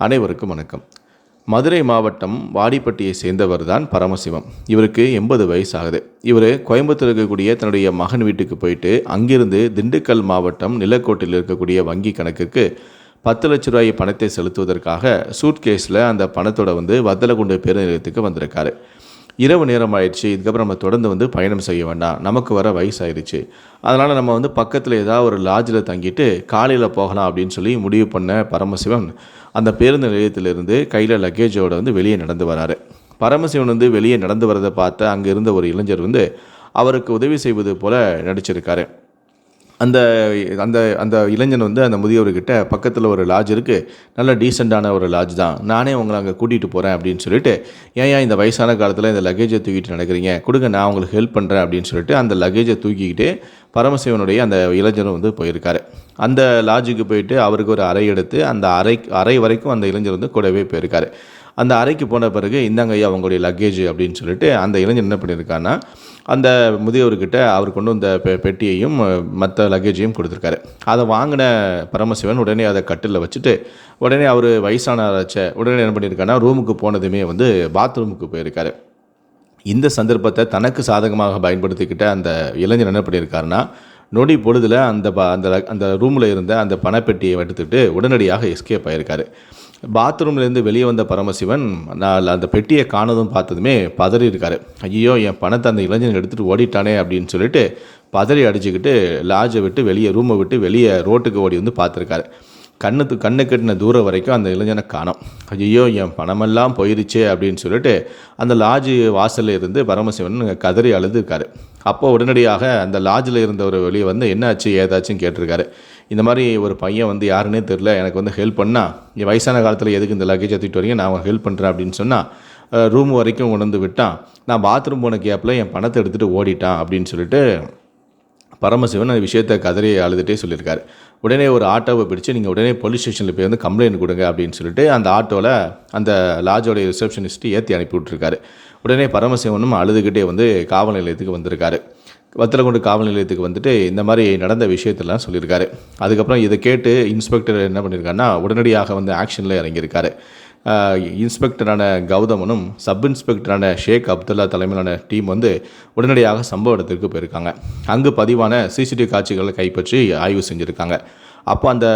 அனைவருக்கும் வணக்கம். மதுரை மாவட்டம் வாடிப்பட்டியை சேர்ந்தவர் தான் பரமசிவம். இவருக்கு எண்பது வயசு ஆகுது இவர் கோயம்புத்தூர் இருக்கக்கூடிய தன்னுடைய மகன் வீட்டுக்கு போயிட்டு அங்கிருந்து திண்டுக்கல் மாவட்டம் நிலக்கோட்டில் இருக்கக்கூடிய வங்கி கணக்குக்கு பத்து லட்ச ரூபாய் பணத்தை செலுத்துவதற்காக சூட்கேஸில் அந்த பணத்தோட வந்து வத்தலகுண்டு பேருந்து நிலையத்துக்கு வந்திருக்காரு. இரவு நேரம் ஆயிடுச்சு இதுக்கப்புறம் நம்ம தொடர்ந்து வந்து பயணம் செய்ய வேண்டாம். நமக்கு வர வயசாயிருச்சு அதனால் நம்ம வந்து பக்கத்தில் ஏதாவது ஒரு லாட்ஜில் தங்கிட்டு காலையில் போகலாம் அப்படின்னு சொல்லி முடிவு பண்ண பரமசிவன் அந்த பேருந்து நிலையத்திலிருந்து கையில் லக்கேஜோடு வந்து வெளியே நடந்து வராரு. பரமசிவன் வந்து வெளியே நடந்து வரதை பார்த்த அங்கே இருந்த ஒரு இளைஞர் வந்து அவருக்கு உதவி செய்வது போல நடிச்சிருக்காரு. அந்த அந்த அந்த இளைஞன் வந்து அந்த முதியவர்கிட்ட பக்கத்தில் ஒரு லாட்ஜ் இருக்குது நல்ல டீசெண்டான ஒரு லாட்ஜ் தான். நானே உங்களை அங்கே கூட்டிகிட்டு போகிறேன் அப்படின்னு சொல்லிட்டு ஏன் ஏன் இந்த வயசான காலத்தில் இந்த லக்கேஜை தூக்கிட்டு நடக்கிறீங்க? கொடுங்க நான் உங்களுக்கு ஹெல்ப் பண்ணுறேன் அப்படின்னு சொல்லிட்டு அந்த லக்கேஜை தூக்கிக்கிட்டு பரமசிவனுடைய அந்த இளைஞரும் வந்து போயிருக்காரு. அந்த லாட்ஜுக்கு போயிட்டு அவருக்கு ஒரு அறை எடுத்து அந்த அறை அறை வரைக்கும் அந்த இளைஞர் வந்து கூடவே போயிருக்காரு. அந்த அறைக்கு போன பிறகு இந்தாங்க ஐயா அவங்களுடைய லக்கேஜ் அப்படின்னு சொல்லிட்டு அந்த இளைஞர் என்ன பண்ணியிருக்காருன்னா அந்த முதியவர்கிட்ட அவர் கொண்டு வந்த பெ பெட்டியையும் மற்ற லக்கேஜையும் கொடுத்துருக்காரு. அதை வாங்கின பரமசிவன் உடனே அதை கட்டில் வச்சுட்டு உடனே அவர் வயசானாராச்ச உடனே என்ன பண்ணியிருக்காருன்னா ரூமுக்கு போனதுமே வந்து பாத்ரூமுக்கு போயிருக்காரு. இந்த சந்தர்ப்பத்தை தனக்கு சாதகமாக பயன்படுத்திக்கிட்ட அந்த இளைஞர் என்ன பண்ணியிருக்காருன்னா நொடி பொழுதில் அந்த ப அந்த அந்த ரூமில் இருந்த அந்த பணப்பெட்டியை எடுத்துக்கிட்டு உடனடியாக எஸ்கேப் ஆயிருக்காரு. பாத்ரூம்லேருந்து வெளியே வந்த பரமசிவன் நான் அந்த பெட்டியை காணதும் பார்த்ததுமே பதறி இருக்காரு. ஐயோ என் பணத்தை அந்த இளைஞன் எடுத்துகிட்டு ஓடிட்டானே அப்படின்னு சொல்லிட்டு பதறி அடிச்சுக்கிட்டு லாட்ஜை விட்டு வெளியே ரூமை விட்டு வெளியே ரோட்டுக்கு ஓடி வந்து பார்த்துருக்காரு. கண்ணுக்கு கண்ணு கட்டின தூரம் வரைக்கும் அந்த இளைஞனை காணோம். ஐயோ என் பணமெல்லாம் போயிருச்சே அப்படின்னு சொல்லிட்டு அந்த லாட்ஜு வாசலில் இருந்து பரமசிவன் கதறி அழுதுருக்காரு. அப்போ உடனடியாக அந்த லாட்ஜில் இருந்தவர் வெளியே வந்து என்னாச்சு? ஏதாச்சும் கேட்டிருக்காரு. இந்த மாதிரி ஒரு பையன் வந்து யாருன்னே தெரில எனக்கு வந்து ஹெல்ப் பண்ணால் என் வயசான காலத்தில் எதுக்கு இந்த லக்கேஜ் எடுத்துகிட்டு வரீங்க? நான் ஹெல்ப் பண்ணுறேன் அப்படின்னு சொன்னால் ரூம் வரைக்கும் உணர்ந்து விட்டான். நான் பாத்ரூம் போன கேப்பில் என் பணத்தை எடுத்துகிட்டு ஓடிட்டான் அப்படின்னு சொல்லிட்டு பரமசிவன் அந்த விஷயத்தை கதறி அழுதுகிட்டே சொல்லியிருக்காரு. உடனே ஒரு ஆட்டோவை பிடிச்சு நீங்கள் உடனே போலீஸ் ஸ்டேஷனில் போய் வந்து கம்ப்ளைண்ட் கொடுங்க அப்படின்னு சொல்லிட்டு அந்த ஆட்டோவில் அந்த லாஜோடைய ரிசப்ஷனிஸ்ட்டு ஏற்றி அனுப்பி விட்ருக்காரு உடனே பரமசிவனும் அழுதுகிட்டே வந்து காவல் நிலையத்துக்கு வந்திருக்காரு. வத்தலகுண்டு காவல் நிலையத்துக்கு வந்துட்டு இந்த மாதிரி நடந்த விஷயத்தெல்லாம் சொல்லியிருக்காரு. அதுக்கப்புறம் இதை கேட்டு இன்ஸ்பெக்டர் என்ன பண்ணியிருக்காருன்னா உடனடியாக வந்து ஆக்ஷனில் இறங்கியிருக்காரு. இன்ஸ்பெக்டரான கௌதமனும் சப் இன்ஸ்பெக்டரான ஷேக் அப்துல்லா தலைமையிலான டீம் வந்து உடனடியாக சம்பவ இடத்திற்கு போயிருக்காங்க. அங்கு பதிவான சிசிடிவி காட்சிகளை கைப்பற்றி ஆய்வு செஞ்சுருக்காங்க. அப்போ அந்த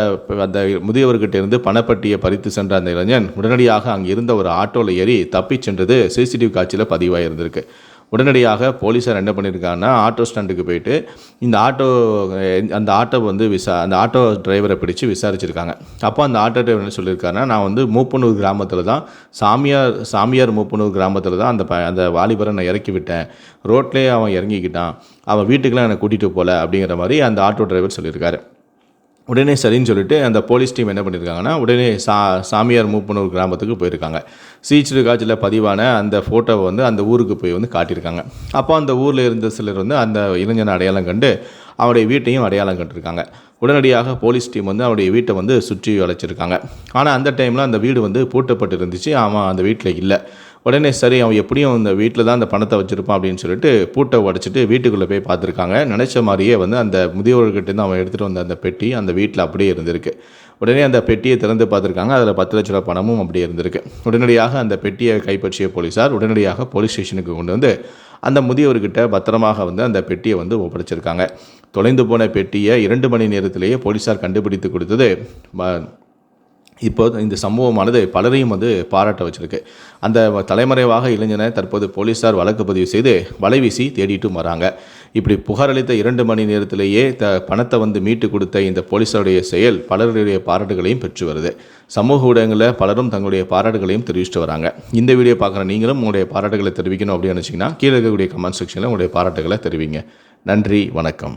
அந்த முதியவர்கிட்ட இருந்து பணப்பட்டியை பறித்து சென்ற அந்த இளைஞன் உடனடியாக அங்கே இருந்த ஒரு ஆட்டோவில் ஏறி தப்பிச் சென்றது சிசிடிவி காட்சியில் பதிவாக இருந்திருக்கு உடனடியாக போலீஸார் என்ன பண்ணியிருக்காங்கன்னா ஆட்டோ ஸ்டாண்டுக்கு போயிட்டு இந்த ஆட்டோ அந்த ஆட்டோ வந்து விசா அந்த ஆட்டோ டிரைவரை பிடிச்சு விசாரிச்சிருக்காங்க. அப்போ அந்த ஆட்டோ டிரைவர் என்ன சொல்லியிருக்காருன்னா நான் வந்து மூப்பனூர் கிராமத்தில் தான் சாமியார் சாமியார் மூப்பனூர் கிராமத்தில் தான் அந்த ப அந்த வாலிபரை நான் இறக்கி விட்டேன். ரோட்லேயே அவன் இறங்கிக்கிட்டான். அவன் வீட்டுக்கெலாம் என்னை கூட்டிகிட்டு போகல அப்படிங்கிற மாதிரி அந்த ஆட்டோ டிரைவர் சொல்லியிருக்காரு உடனே சரின்னு சொல்லிட்டு அந்த போலீஸ் டீம் என்ன பண்ணியிருக்காங்கன்னா உடனே சா சாமியார் மூப்பனூர் கிராமத்துக்கு போயிருக்காங்க. சீச்சிறு காட்சியில் பதிவான அந்த ஃபோட்டோவை வந்து அந்த ஊருக்கு போய் வந்து காட்டியிருக்காங்க. அப்போ அந்த ஊரில் இருந்த சிலர் வந்து அந்த இளைஞனை அடையாளம் கண்டு அவருடைய வீட்டையும் அடையாளம் கண்டிருக்காங்க. உடனடியாக போலீஸ் டீம் வந்து அவருடைய வீட்டை வந்து சுற்றி வளைச்சிருக்காங்க. ஆனால் அந்த டைமில் அந்த வீடு வந்து பூட்டப்பட்டு இருந்துச்சு. அவன் அந்த வீட்டில் இல்லை. உடனே சரி அவன் எப்படியும் இந்த வீட்டில் தான் அந்த பணத்தை வச்சுருப்பான் அப்படின்னு சொல்லிட்டு பூட்டை உடச்சிட்டு வீட்டுக்குள்ளே போய் பார்த்துருக்காங்க. நினச்ச மாதிரியே வந்து அந்த முதியோர்கிட்டேருந்து அவன் எடுத்துகிட்டு வந்த அந்த பெட்டி அந்த வீட்டில் அப்படியே இருந்திருக்கு. உடனே அந்த பெட்டியை திறந்து பார்த்துருக்காங்க. அதில் பத்து லட்ச ரூபா பணமும் அப்படியே இருந்திருக்கு. உடனடியாக அந்த பெட்டியை கைப்பற்றிய போலீஸார் உடனடியாக போலீஸ் ஸ்டேஷனுக்கு கொண்டு வந்து அந்த முதியவர்கிட்ட பத்திரமாக வந்து அந்த பெட்டியை வந்து ஒப்படைச்சிருக்காங்க. தொலைந்து போன பெட்டியை இரண்டு மணி நேரத்திலேயே போலீஸார் கண்டுபிடித்து கொடுத்தது இப்போ இந்த சம்பவமானது பலரையும் வந்து பாராட்ட வச்சிருக்கு. அந்த தலைமறைவாக இளைஞனை தற்போது போலீஸார் வழக்கு பதிவு செய்து வலைவீசி தேடிட்டும் வராங்க. இப்படி புகாரளித்த இரண்டு மணி நேரத்திலேயே த பணத்தை வந்து மீட்டு கொடுத்த இந்த போலீஸாருடைய செயல் பலருடைய பாராட்டுகளையும் பெற்று வருது. சமூக ஊடகங்களில் பலரும் தங்களுடைய பாராட்டுகளையும் தெரிவிச்சுட்டு வராங்க. இந்த வீடியோ பார்க்குற நீங்களும் உங்களுடைய பாராட்டுகளை தெரிவிக்கணும் அப்படின்னு நினச்சிங்கன்னா கீழே இருக்கக்கூடிய கமெண்ட் செக்ஷனில் உங்களுடைய பாராட்டுகளை தெரிவிங்க. நன்றி வணக்கம்.